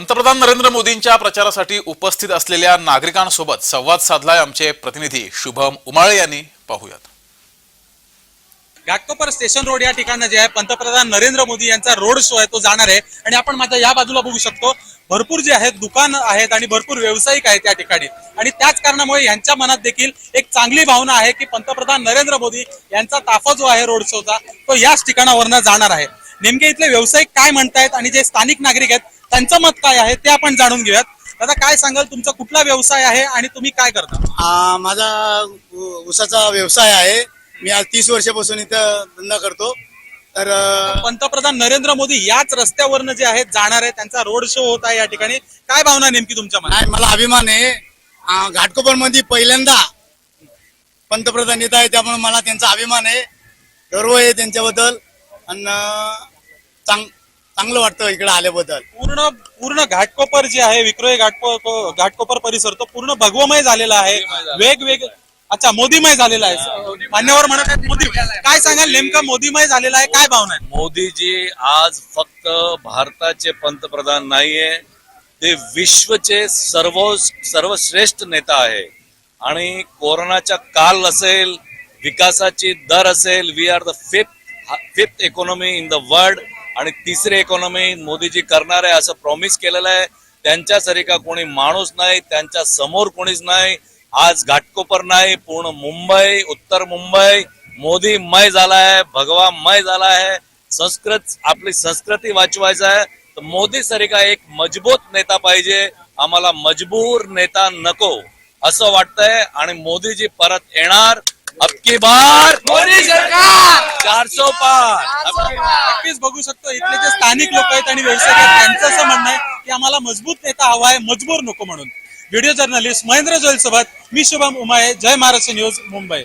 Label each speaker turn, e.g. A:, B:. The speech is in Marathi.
A: पंतप्रधान नरेंद्र मोदींच्या प्रचारासाठी उपस्थित असलेल्या नागरिकांसोबत संवाद साधलाय आमचे प्रतिनिधी शुभम उमाळे यांनी. पाहूयात.
B: घाटकोपर स्टेशन रोड या ठिकाणी जे आहे पंतप्रधान नरेंद्र मोदी यांचा रोड शो आहे तो जाणार आहे. आणि आपण माझ्या या बाजूला बघू शकतो भरपूर जे आहेत दुकान आहेत आणि भरपूर व्यावसायिक आहेत त्या ठिकाणी. आणि त्याच कारणामुळे यांच्या मनात देखील एक चांगली भावना आहे की पंतप्रधान नरेंद्र मोदी यांचा ताफा जो आहे रोड शोचा तो याच ठिकाणावरनं जाणार आहे. नेमके इथले व्यावसायिक काय म्हणतायत आणि जे स्थानिक नागरिक आहेत त्यांचं मत काय आहे ते आपण जाणून घेऊयात. दादा काय सांगाल? तुमचा कुठला व्यवसाय आहे आणि तुम्ही काय करता?
C: माझा ऊसाचा व्यवसाय आहे. मी आज तीस वर्षापासून इथं धंदा करतो. तर
B: पंतप्रधान नरेंद्र मोदी याच रस्त्यावरनं जे आहेत जाणार आहे त्यांचा रोड शो होत आहे या ठिकाणी. काय भावना नेमकी तुमच्या मनात?
C: मला अभिमान आहे. घाटकोपरमध्ये पहिल्यांदा पंतप्रधान येत आहे त्यामुळे मला त्यांचा अभिमान आहे. गर्व आहे त्यांच्याबद्दल. आणि चांग चांगलं वाटतं इकडे आल्याबद्दल.
B: पूर्ण पूर्ण घाटकोपर जे आहे विक्रोळी घाटको घाटकोपर परिसर तो पूर्ण भगवमय झालेला आहे. वेगवेग अच्छा मोदीमय झालेला आहे. मान्यवर म्हणत आहेत मोदी काय सांगाल नेमका मोदीमय झालेला आहे काय भावना आहे
D: मोदीजी आज फक्त भारताचे पंतप्रधान नाहीये ते विश्वचे सर्व सर्वश्रेष्ठ नेता आहे. आणि कोरोनाचा काल असेल विकासाची दर असेल we are the fifth fifth economy in the world आणि तिसरी इकॉनॉमी मोदीजी करणार आहे असं प्रॉमिस केलेलं आहे. त्यांच्यासारखा कोणी माणूस नाही त्यांच्यासमोर कोणीच नाही. आज घाटकोपर नाही पूर्ण मुंबई उत्तर मुंबई मोदीमय झाला आहे भगवामय झाला आहे संस्कृत आपली संस्कृती वाचवायचं आहे. तर मोदी सारखा एक मजबूत नेता पाहिजे. आम्हाला मजबूर नेता नको असं वाटतंय. आणि मोदीजी परत येणार. अबकी बार मोदी सरकार! चारसो पार.
B: नक्कीच बघू शकतो इथले जे स्थानिक लोक आहेत आणि व्यावसायिक आहेत त्यांचं असं म्हणणं आहे की आम्हाला मजबूत नेता हवा आहे मजबूर नको म्हणून. व्हिडिओ जर्नलिस्ट महेंद्र जोईल सोबत मी शुभम उमाये जय महाराष्ट्र न्यूज मुंबई.